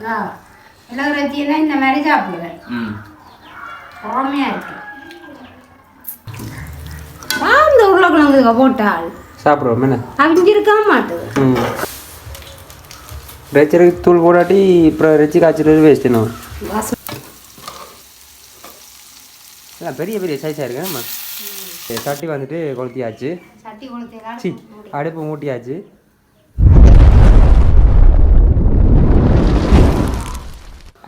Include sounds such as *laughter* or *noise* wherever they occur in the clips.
இறைச்சியெல்லாம் இந்த மாதிரி சாப்பிடுவேன். ம். பொறாமையாக இருக்கு. வாழ்ந்த உருளைக்கிழங்கு போட்டால். சாப்பிடுவோம் என்ன? அவிஞ்சிருக்க மாட்டுது. ம். ரெச்சருக்கு தூள் போடாட்டி அப்புறம் ரெச்சி காய்ச்சிட்டு வேஸ்ட் என்ன? பெரிய பெரிய சைஸாக இருக்கு நம்ம சட்டி வந்துட்டு கொளுத்தியாச்சு. சட்டி கொளுத்தேலாம் சி அடுப்பு மூட்டியாச்சு.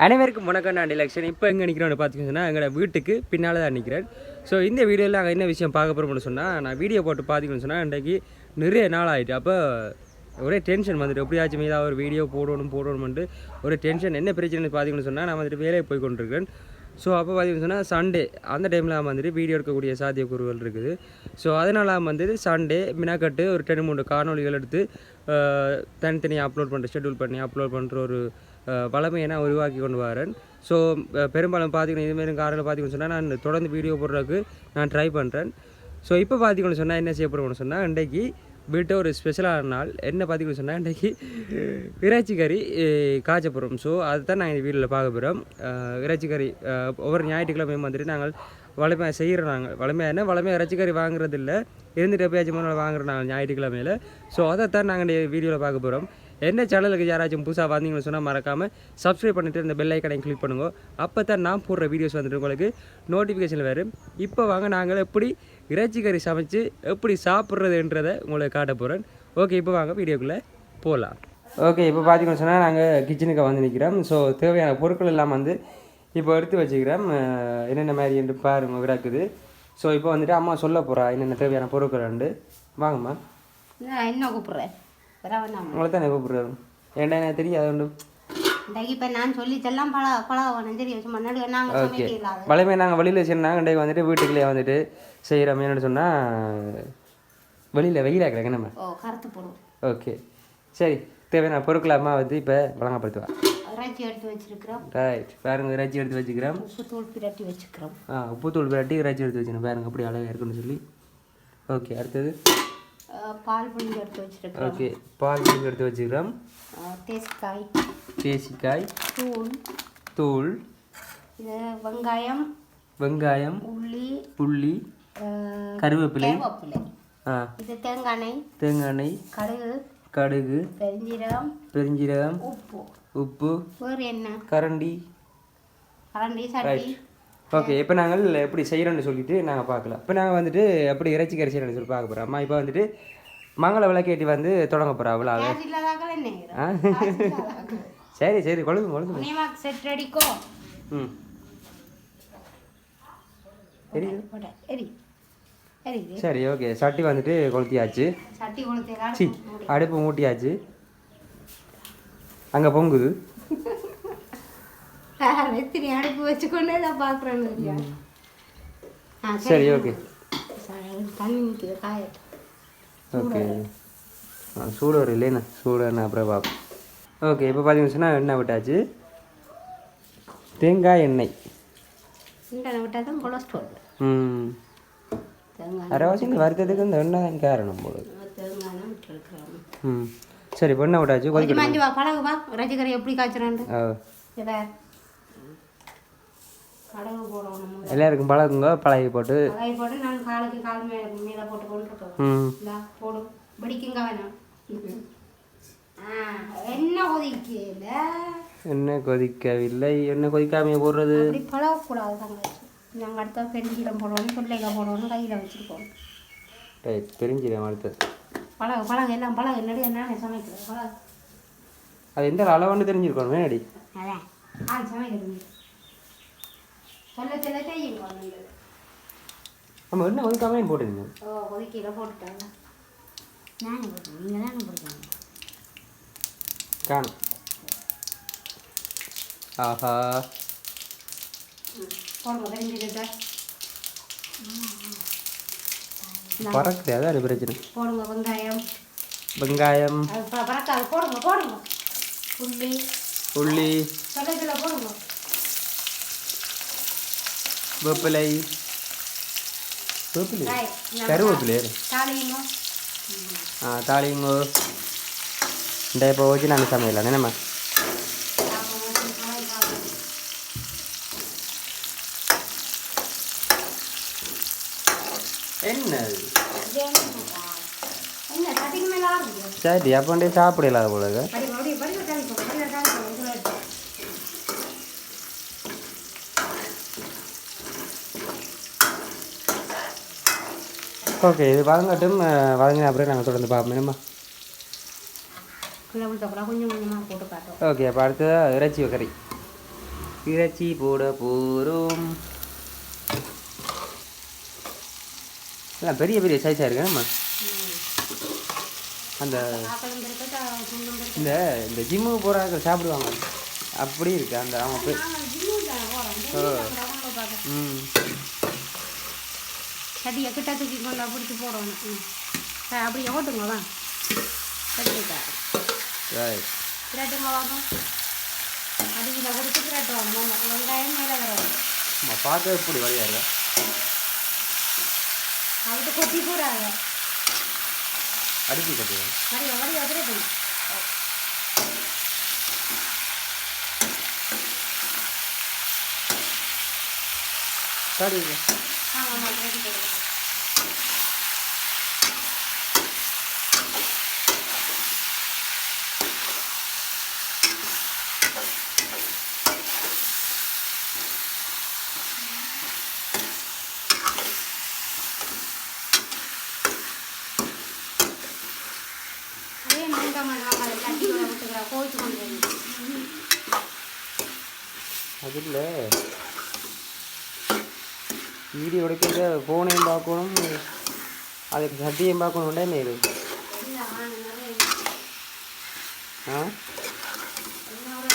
அனைவருக்கும் வணக்கம் நான் டிலக்ஷன். இப்போ எங்கே நிற்கிறோன்னு பார்த்துக்கிங்கன்னா எங்களோட வீட்டுக்கு பின்னால் தான் நிற்கிறேன் ஸோ இந்த வீடியோவில் நாங்கள் என்ன விஷயம் பார்க்க போகிறோம்னு சொன்னால் நான் வீடியோ போட்டு பார்த்துக்கணும்னு சொன்னால் இன்றைக்கு நிறைய நாள் ஆகிட்டு அப்போ ஒரே டென்ஷன் வந்துட்டு எப்படியாச்சும் ஏதாவது ஒரு வீடியோ போடணும் போடணும்ட்டு ஒரு டென்ஷன் என்ன பிரச்சனை பார்த்தீங்கன்னு சொன்னால் நான் வந்துட்டு வேலையை போய் கொண்டிருக்கிறேன். ஸோ அப்போ பார்த்தீங்கன்னு சொன்னால் சண்டே அந்த டைமில் வந்துட்டு வீடியோ எடுக்கக்கூடிய சாத்தியக்கூறுகள் இருக்குது. ஸோ அதனால் வந்துட்டு சண்டே மினாக்கட்டு ஒரு டென் மூணு காணொளிகள் எடுத்து தனித்தனியாக அப்லோட் பண்ணுற ஷெட்யூல் பண்ணி அப்லோட் பண்ணுற ஒரு வளமையை நான் உருவாக்கி கொண்டு வரேன். ஸோ பெரும்பாலும் பார்த்தீங்கன்னா இதுமாரி காரில் பார்த்திங்கன்னு சொன்னால் நான் தொடர்ந்து வீடியோ போடுறதுக்கு நான் ட்ரை பண்ணுறேன் ஸோ இப்போ பார்த்திங்கன்னு சொன்னால் என்ன செய்ய போகிறோம்னு சொன்னால் இன்றைக்கு வீட்டை ஒரு ஸ்பெஷலான நாள் என்ன பார்த்திங்கன்னு சொன்னால் இன்றைக்கி இறைச்சி கறி அஹ், காய்ச்ச போகிறோம் ஸோ அதுதான் நான் நாங்கள் வீட்டில் பார்க்க போகிறோம் இறைச்சி கறி ஒவ்வொரு ஞாயிற்றுக்கிழமையும் வந்துட்டு நாங்கள் வளமையாக செய்கிறோம் நாங்கள் வளமையாக என்ன? வளமையாக இறைச்சி கறி வாங்குறது இல்லை இருந்துட்டு எப்பயாச்சும் முன்னாள் வாங்குறாங்க நாங்கள் ஞாயிற்றுக்கிழமையில். ஸோ அதைத்தான் நாங்கள் வீடியோவில் பார்க்க போகிறோம் என்ன சேனலுக்கு யாராச்சும் புதுசாக வந்தீங்கன்னு சொன்னால் மறக்காமல் சப்ஸ்கிரைப் பண்ணிட்டு இந்த பெல் ஐக்கனை கிளிக் பண்ணுங்கள் அப்போ தான் நான் போடுற வீடியோஸ் வந்துட்டு உங்களுக்கு நோட்டிஃபிகேஷன் வரும். இப்போ வாங்க நாங்கள் எப்படி இறைச்சி கறி சமைச்சு எப்படி சாப்பிட்றதுன்றதை உங்களுக்கு காட்ட போகிறேன் ஓகே இப்போ வாங்க வீடியோக்குள்ளே போகலாம் ஓகே இப்போ பார்த்தீங்கன்னு சொன்னால் நாங்கள் கிச்சனுக்கு வந்து நிற்கிறோம் ஸோ தேவையான பொருட்கள் எல்லாம் வந்து இப்போ எடுத்து வச்சுக்கிறோம் அஹ் என்னென்ன மாதிரி என்று பாருங்க கிடக்குது ஸோ இப்போ வந்துட்டு அம்மா சொல்ல போகிறா என்னென்ன தேவையான பொருட்கள் உண்டு வாங்கம்மா. நான் என்ன கூப்பிட்றேன்? உங்களை தான் கூப்பிட்றாரு ஏன்டா எனக்கு தெரியாது உண்டு. இப்போ நான் பழ தெரியும் சும்மா நடுவே நாங்கள் ஓகே வளமே நாங்கள் வெளியில் சொன்னாங்க இன்றைக்கு வந்துட்டு வீட்டுக்குள்ளே வந்துட்டு செய்கிறோம் என்னன்னு சொன்னால் வெளியில் வெயிலாக கிடக்கு நம்ம ஓ கருத்து போடுவோம். ஓகே சரி தேவையான பொருட்களை அம்மா வந்து இப்போ வழங்கப்படுத்துவா. இறைச்சி எடுத்து வச்சிருக்கிறோம். ரைட் பாருங்க இறைச்சி எடுத்து வச்சுக்கிறோம். உப்பு தூள் பிரட்டி வச்சுக்கிறோம். ஆ உப்புத்தூள் விரட்டி இறைச்சி எடுத்து வச்சுக்கணும். பாருங்க அப்படி அழகாக இருக்குன்னு சொல்லி. ஓகே அடுத்தது. பால் புளிஞ்சு எடுத்து வச்சிருக்கிறோம். ஓகே பால் புளிஞ்சு எடுத்து வச்சுக்கிறோம். தேசிக்காய் தேசிக்காய் தூள். தூள் இது வெங்காயம் வெங்காயம் உள்ளி புள்ளி கருவேப்பிலை. ஆ. இது தேங்காய் தேங்காய் கடுகு கடுகு பெருஞ்சீரகம் பெருஞ்சீரகம் உப்பு. உப்பு என்ன? கரண்டி. கரண்டி சட்டி. ஓகே இப்போ நாங்கள் எப்படி செய்கிறோன்னு சொல்லிட்டு நாங்கள் பார்க்கலாம் இப்போ நாங்கள் வந்துட்டு எப்படி இறைச்சி கறி செய்கிறோன்னு சொல்லி பார்க்க போகிறோம் அம்மா இப்போ வந்துட்டு மங்கள விளக்கேட்டி வந்து தொடங்க போகிறா ஆ? சரி சரி கொழுந்து புனியமாக்கு செட் ம். சரி ஓகே சட்டி வந்துட்டு கொளுத்தியாச்சு. சட்டி அடுப்பு மூட்டியாச்சு. அங்கே பொங்குது. *laughs* எத்தனை அடுப்பு வச்சுக்கொண்டே தான் பார்க்குறேன் சரி ஓகே. சரி, தண்ணி நிற்கிது காயட்டும் ஓகே. சூடு வரும் இல்லைண்ணா. சூடு என்ன அப்புறம் பார்ப்போம். ஓகே இப்போ பார்த்தீங்கன்னு எண்ணெய் விட்டாச்சு. தேங்காய் எண்ணெய். இந்த விட்டால் தான் கொலஸ்ட்ரால் ம். அரைவாசி இந்த வருத்தத்துக்கு இந்த எண்ணெய் தான் காரணம் போல ம். சரி இப்போ எண்ணெய் விட்டாச்சு கொஞ்சம் மஞ்சள் வா பழகு வா. ரஜிகரை எப்படி கடவு போடணும் எல்லாருக்கும் பழகுங்க. பழகி போட்டு. பழகி போட்டு நான் காலுக்கு கால் மேலே மேலே போட்டு கொண்டு போடும் வெடிக்குங்க வேணாம் ஆ என்ன கொதிக்கல? எண்ணெய் கொதிக்கவில்லை. எண்ணெய் கொதிக்காமையே போடுறது? அப்படி பழகக்கூடாது தங்கச்சி. நாங்கள் அடுத்த பெருஞ்சீரம் போடணும் பிள்ளைங்க போடணும் கையில் வச்சுருக்கோம். ரைட் தெரிஞ்சிடும் அடுத்தது. பழகு பழகு எல்லாம் பழகு? நடுவே நானே சமைக்கிறேன் பழகு. அது எந்த அளவுன்னு தெரிஞ்சிருக்கணும் வேணாடி அதான். ஆ சமைக்கிறது சொல்ல சொல்ல நீங்கள் நம்ம எண்ணெய் கொதிக்காமையே போட்டுருங்க ஓ கொதிக்கையில் போட்டுட்டாங்க. நானே போட்டேன் நீங்கள் தானே போடுறாங்க காணும். ஆஹா. போடுங்க தெரிஞ்சுக்கிட்ட. பறக்குது அதான் அது பிரச்சனை. போடுங்க வெங்காயம். வெங்காயம். பறக்காது. போடுங்க போடுங்க. புள்ளி. உள்ளி சொல்ல போடுங்க. வேப்பிலை. வேப்பிலை கருவேப்பிலை தாளியுங்க. ஆ தாளிங்கோ இந்த இப்போ நாங்கள் சமையலாம் என்னம்மா அப்புறம் என்ன அது? என்ன சட்டிக்கு மேலே ஆரம்பிக்கும் சரி அப்போ சாப்பிட இல்லாத போல இருக்கு. படி படி படி தள்ளிப்போம் படி தள்ளிப்போம் இதில் போல ஓகே இது வதங்கட்டும் அஹ், வதங்கின அப்புறம் நாங்கள் தொடர்ந்து பார்ப்போம் ஓகே அப்போ அடுத்ததாக இறைச்சி கறி இறைச்சி போட போகிறோம் எல்லாம் பெரிய பெரிய சைஸாக இருக்கு நம்ம அந்த இந்த இந்த ஜிம்முக்கு போகிறாங்க சாப்பிடுவாங்க. அப்படி இருக்கு அந்த அவங்க போய். ம். சட்டியை கிட்ட தூக்கி கொண்டா பிடிச்சி போடணும். அப்படியே ஓட்டுங்க வா. கிராட்டுங்க வாங்க. அடியில் கொடுத்து கிராட்டு வாங்க வெங்காயம் மேலே நம்ம பார்க்க எப்படி வழியாக இருக்கா. அவட்டு கொத்தி போடாத அடிச்சு கட்டுவேன் வடிவ வடிவ கிராட்டுங்க சரி ஆமாம் கிராட்டி போடுங்க. அதே மண்டமா நாங்கள் கட்டி விட்டுக்கிறோம் கோவிச்சு கொண்டு வரணும். அது இல்லை வீடியோ ஃபோனையும் பார்க்கணும். அதுக்கு சட்டியும் பார்க்கணும்டே நேரு இல்லை ஆ? இன்னொரு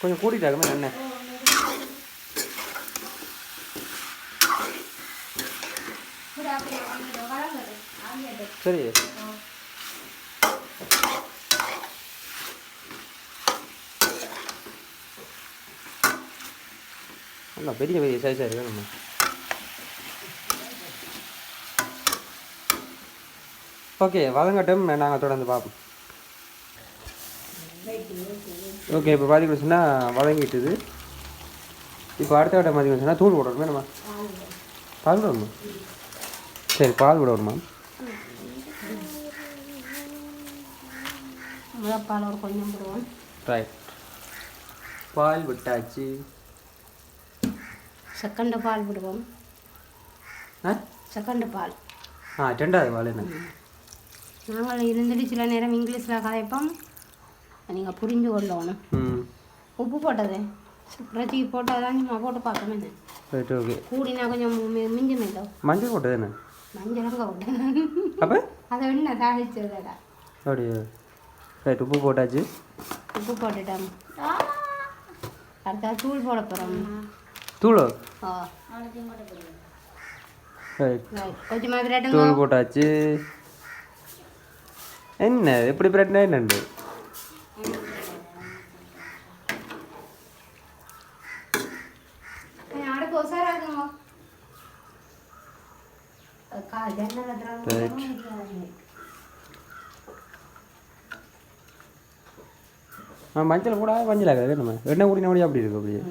கொஞ்சம் கூட்டிட்டாக்குமே என்ன? சரி. நல்லா பெரிய பெரிய சைஸாக இருக்கு நம்ம. ஓகே வதங்கட்டும் நாங்கள் தொடர்ந்து பார்ப்போம் ஓகே இப்போ பார்த்தீங்கன்னு சொன்னால் வதங்கிட்டுது. இப்போ அடுத்த வட்டம் பார்த்தீங்கன்னு சொன்னால் தூள் போடணுமே நம்ம பால் விடணுமா சரி பால் ஒரு கொஞ்சம் போடுவோம். ரைட் பால் விட்டாச்சு. செகண்ட் பால் விடுவோம். செகண்ட் பால் ஆ ரெண்டாவது பால் என்ன? நாங்கள் இருந்துட்டு சில நேரம் இங்கிலீஷில் கதைப்போம். நீங்கள் புரிஞ்சு கொள்ளணும். உப்பு போட்டது? இறைச்சிக்கு போட்டால் தான் சும்மா போட்டு பார்க்கணும் ரைட் ஓகே கூடினா கொஞ்சம் மிஞ்சும் இல்லை மஞ்சள் போட்டது என்ன? மஞ்சள் அங்கே விட்டேன் அப்போ? அதை என்ன தாளிச்சதடா? அப்படியே? ரைட் உப்பு போட்டாச்சு. உப்பு போட்டுட்டோம். அடுத்தா தூள் போட போகிறோம் தூள்? தூள் போட்டாச்சு. என்ன எப்படி பிரெட்னா என்னண்டு? மஞ்சள் போடா மஞ்சள் ஆகாது நம்ம. எண்ணெய் முடியும் அப்படி இருக்கு அப்படியே.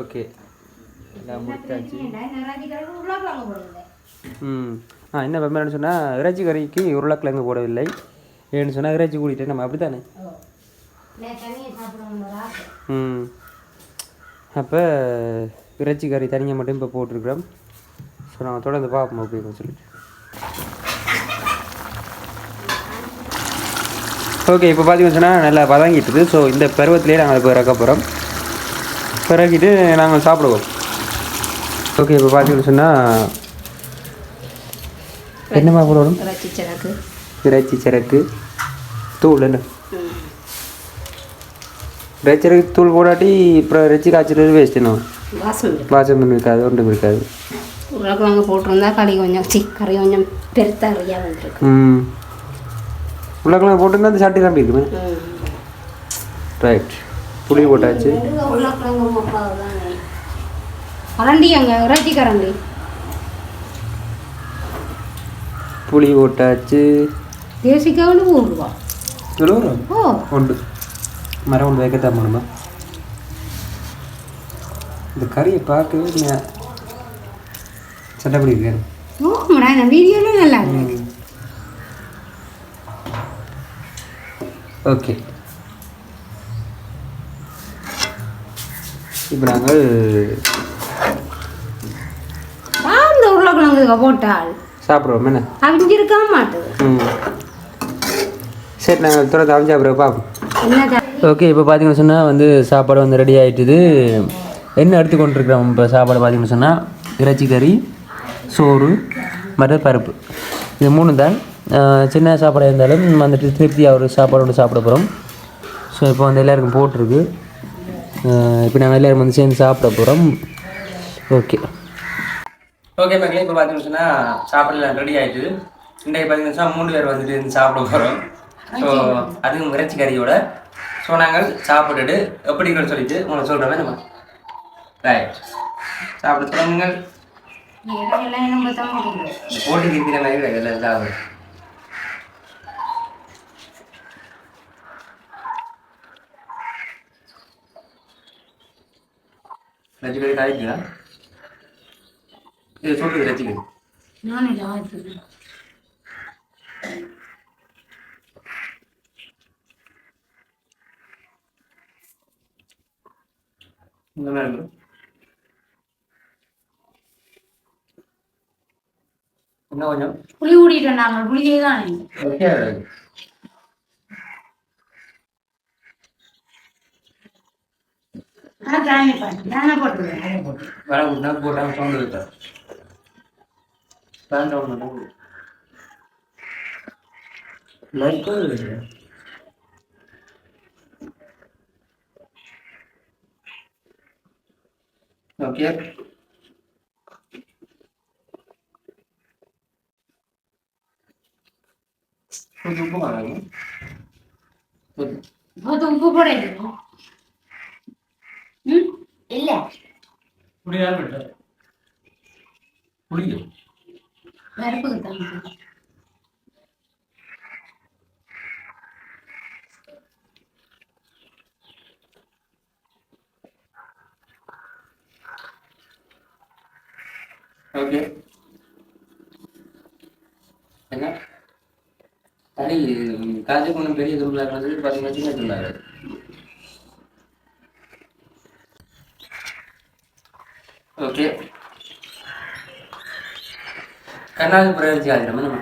ஓகே எல்லாம் முடிச்சாச்சு ம். ஆ என்ன வெம்பரன்னு சொன்னால் இறைச்சி கறிக்கு உருளைக்கிழங்கு போடவில்லை. ஏன்னு சொன்னால் இறைச்சி கூட்டிட்டு நம்ம அப்படி தானே ம். அப்போ இறைச்சி கறி தனியாக மட்டும் இப்போ போட்டிருக்கிறோம். ஸோ நாங்கள் தொடர்ந்து பார்ப்போம் அப்படின்னு சொல்லிட்டு. ஓகே இப்போ பார்த்தீங்கன்னு சொன்னால் நல்லா வதங்கிட்டுது ஸோ இந்த பருவத்திலே நாங்கள் இப்போ இறக்க போகிறோம் இறக்கிட்டு நாங்கள் சாப்பிடுவோம். ஓகே இப்போ பார்த்தீங்கன்னு சொன்னால் என்னமா போடணும் இறைச்சி சிறக்கு தூள் என்ன? இறைச்சி சிறகு தூள் போடாட்டி அப்புறம் இறைச்சி காய்ச்சிட்டு வேஸ்ட் என்ன வாசம் இருக்கு வாசம் இருக்காது ஒன்றும் இருக்காது. உருளைக்கிழங்கு போட்டிருந்தா களி கொஞ்சம் சி கறி கொஞ்சம் பெருத்தா அறியாக வந்துருக்கு. ம். உருளைக்கிழங்கு போட்டுருந்தா அந்த சட்டி நம்பி இருக்குமே? ரைட் புளி போட்டாச்சு. கரண்டி அங்கே இறைச்சி கரண்டி. புளி போட்டாச்சு. எவ்வளோ வரும் ஓ. உண்டு. மரம் ஒன்று வைக்கத்தான் பண்ணுமா இந்த கறியை பார்க்கவே ஓமடா இந்த வீடியோலாம் நல்லா இருக்கு. ஓகே. இப்போ நாங்கள் இந்த உருளைக்கிழங்கு போட்டால் சாப்பிட்றோம் என்ன? அவிஞ்சிருக்க மாட்டுது. ம். சரி நாங்கள் துறந்து அவிஞ்சா அப்புறம் பார்ப்போம். ஓகே இப்போ பார்த்தீங்கன்னு சொன்னால் வந்து சாப்பாடு வந்து ரெடி ஆகிட்டுது என்ன எடுத்து கொண்டிருக்கிறோம் இப்போ சாப்பாடு பார்த்தீங்கன்னு சொன்னால் இறைச்சி கறி சோறு மற்ற பருப்பு. இது மூணு தான். சின்ன சாப்பாடாக இருந்தாலும் வந்துட்டு திருப்தியாக ஒரு சாப்பாடு ஒன்று சாப்பிட போகிறோம் ஸோ இப்போ வந்து எல்லாருக்கும் போட்டிருக்கு. இப்போ நாங்கள் எல்லோரும் வந்து சேர்ந்து சாப்பிட போகிறோம் ஓகே ஓகே மக்களே இப்போ பார்த்தீங்கன்னு சொன்னால் சாப்பாடுலாம் ரெடி ஆகிட்டு இன்றைக்கு பார்த்தீங்கன்னு சொன்னால் மூணு பேர் வந்துட்டு இருந்து சாப்பிட போகிறோம் ஸோ அதுவும் இறைச்சி கறியோட ஸோ நாங்கள் சாப்பிட்டுட்டு எப்படி இருக்குன்னு சொல்லிட்டு உங்களுக்கு சொல்கிறோமே நம்ம ரைட் சாப்பிட தொடங்குங்கள் போட்டிக்கு இருக்கிற மாதிரி இல்லை, எல்லாம் சாப்பிடு கறி காய்க்குங்களா இது மாதிரி இருக்கு. இன்னும் கொஞ்சம். புளி ஊடிட்டோம் நாங்கள் புளியே தான் ஓகே ஆனால் தானே பாட்டு தானே போட்டுருவேன் அதை போட்டு இல்லை. புளியா விட்டு புளியும் பருப்புக்கு தான் ஓகே. என்ன? தனி காஜு ஒன்றும் பெரிய துருளாக பார்த்தீங்கன்னா சின்ன துருளாக ஓகே. கண்ணாடி பிரயோஜி ஆகிடும் நம்ம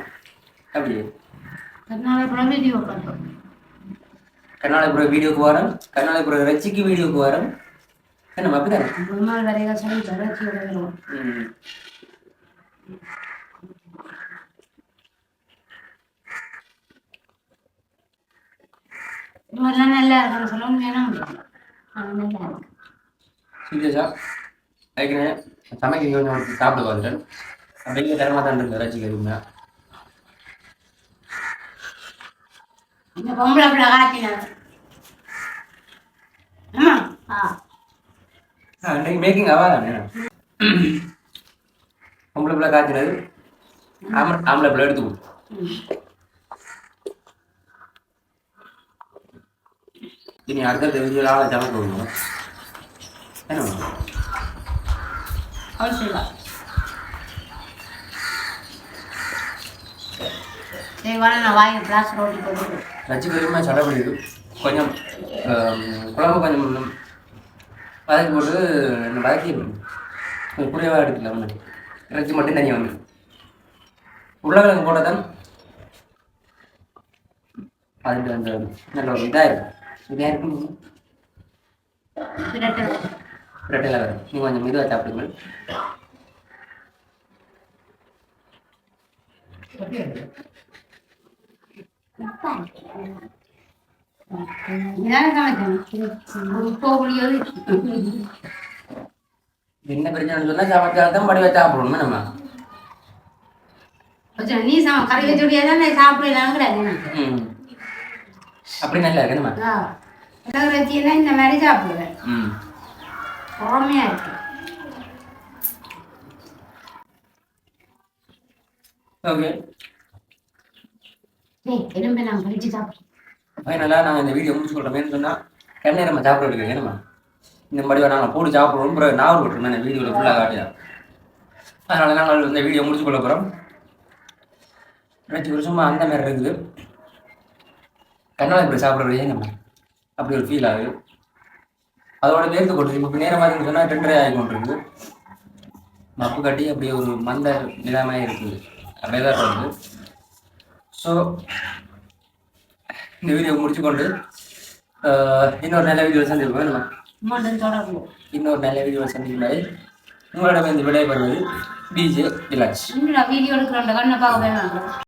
கர்நாடகா பண்ணுறோம் கர்நாடகபுரம் வீடியோக்கு வரோம் கர்நாடகபுரம் ரச்சிக்கு வீடியோக்கு வரோம். என்ன அப்படிதான்? நல்லா இருக்குன்னு சொல்ல ஆனால் நல்லா இருக்கு அதுக்குன்னு சமைக்க கொஞ்சம் சாப்பிட வந்துட்டேன் அப்படிங்கிற தரமாக தான் இருக்கு ரச்சிக்கு எதுவுமே. இந்த பொம்பளை பிள்ளை காட்டினாங்க ஆமா? ஆ. அன்றைக்கு மேக்கிங் ஆகாதானே பொம்பளை பிள்ளை காய்ச்சினது ஆம்பளை ஆம்பளை பிள்ளை எடுத்து இனி அடுத்த வீடியோவில் ஆளை சமைக்க விடணும் என்ன பண்ணுவோம்? அவள் செய்வா சரி வாங்க நான் வாங்கி கிளாஸ் ரோட்டி போட்டு ரச்சி பெருமை சடப்படிது கொஞ்சம் குழம்பு கொஞ்சம் வதக்கி போட்டு என்ன வதக்கி புளியவாக எடுக்கல ஒன்று இறைச்சி மட்டும் தனியாக வந்து. உருளைக்கிழங்கு போட்டால் தான் அது அந்த நல்ல ஒரு இதாக இருக்கும் இதாக இருக்கும் ரெட்டையில் வரும். நீங்கள் கொஞ்சம் மெதுவாக சாப்பிடுங்கள் என்ன பிரச்சனைன்னு சொன்னால் சமைச்சால் தான் படிவா சாப்பிடணும் நம்ம. நீ சம கறி வச்சுடியா தான்? நான் சாப்பிடலாம் அப்படி நல்லா இருக்கு நம்ம. இந்த மாதிரி சாப்பிடுவேன். ம் பொறுமையா இருக்கு ஓகே எலும்பை நான் கழிச்சு சாப்பிடுறேன் ஃபைனலாக நான் இந்த வீடியோ முடிச்சு சொல்கிறேன் சொன்னால் கண்ணே நம்ம சாப்பிட எடுக்கிறேன் நம்ம இந்த மாதிரி நாங்கள் போட்டு சாப்பிடுவோம். நாவல் விட்டுருந்தேன் நான் வீடியோவில் ஃபுல்லாக காட்டியா அதனால நாங்கள் இந்த வீடியோ முடிச்சு கொள்ள போகிறோம் ரெண்டு அந்த மாதிரி இருக்குது. கண்ணாடி இப்படி சாப்பிட்றதே நம்ம அப்படி ஒரு ஃபீல் ஆகுது. அதோட வேர்த்து கொண்டு இப்போ நேரமாக இருந்து சொன்னால் ரெண்டரை ஆகி கொண்டிருக்கு மப்பு கட்டி அப்படியே ஒரு மந்த நிலைமையாக இருக்குது. தான் இருக்குது ஸோ இந்த வீடியோ முடிச்சு கொண்டு ஆஹ், இன்னொரு நல்ல வீடியோ சந்திப்போம். இன்னொரு நல்ல வீடியோ சந்திக்கும் வரை உங்களிடம் இந்த விடைபெறுவது டிலாக்ஸ் இன்னும் வீடியோ எடுக்கிறோம்